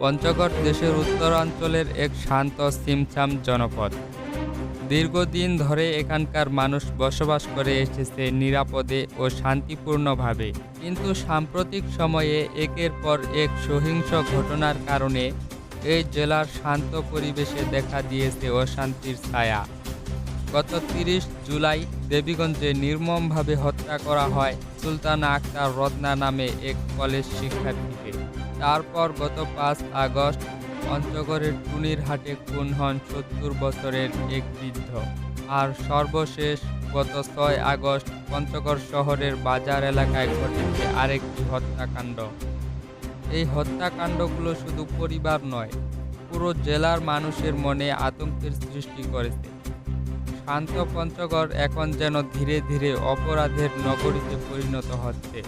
পঞ্চগড় দেশের উত্তরাঞ্চলের এক শান্ত, সিমছাম জনপদ। দীর্ঘদিন ধরে এখানকার মানুষ বসবাস করে এসেছে নিরাপদে ও শান্তিপূর্ণভাবে। কিন্তু সাম্প্রতিক সময়ে একের পর এক সহিংস ঘটনার কারণে এই জেলার শান্ত পরিবেশে দেখা দিয়েছে অশান্তির ছায়া। গত তিরিশ জুলাই দেবীগঞ্জে নির্মমভাবে হত্যা করা হয় সুলতানা আক্তার রত্না নামে এক কলেজ শিক্ষার্থীকে। তারপর গত পাঁচ আগস্ট পঞ্চগড়ের টুনির হাটে খুন হন সত্তর বছরের এক বৃদ্ধ। আর সর্বশেষ গত ছয় আগস্ট পঞ্চগড় শহরের বাজার এলাকায় ঘটেছে আরেকটি হত্যাকাণ্ড। এই হত্যাকাণ্ডগুলো শুধু পরিবার নয়, পুরো জেলার মানুষের মনে আতঙ্কের সৃষ্টি করেছে। শান্ত পঞ্চগড় এখন যেন ধীরে ধীরে অপরাধের নগরীতে পরিণত হচ্ছে।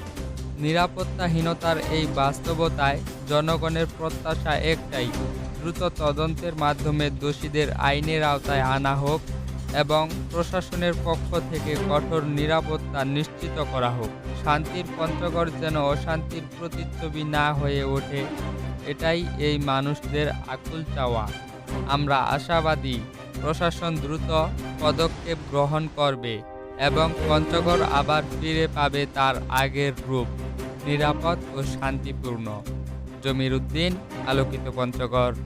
নিরাপত্তাহীনতার এই বাস্তবতায় জনগণের প্রত্যাশা একটাই, দ্রুত তদন্তের মাধ্যমে দোষীদের আইনের আওতায় আনা হোক এবং প্রশাসনের পক্ষ থেকে কঠোর নিরাপত্তা নিশ্চিত করা হোক। শান্তির পঞ্চগড় যেন অশান্তির প্রতিচ্ছবি না হয়ে ওঠে, এটাই এই মানুষদের আকুল চাওয়া। আমরা আশাবাদী। প্রশাসন দ্রুত পদক্ষেপ গ্রহণ করবে এবং পঞ্চগড় আবার ফিরে পাবে তার আগের রূপ, নিরাপদ ও শান্তিপূর্ণ। জমির উদ্দিন, আলোকিত পঞ্চগড়।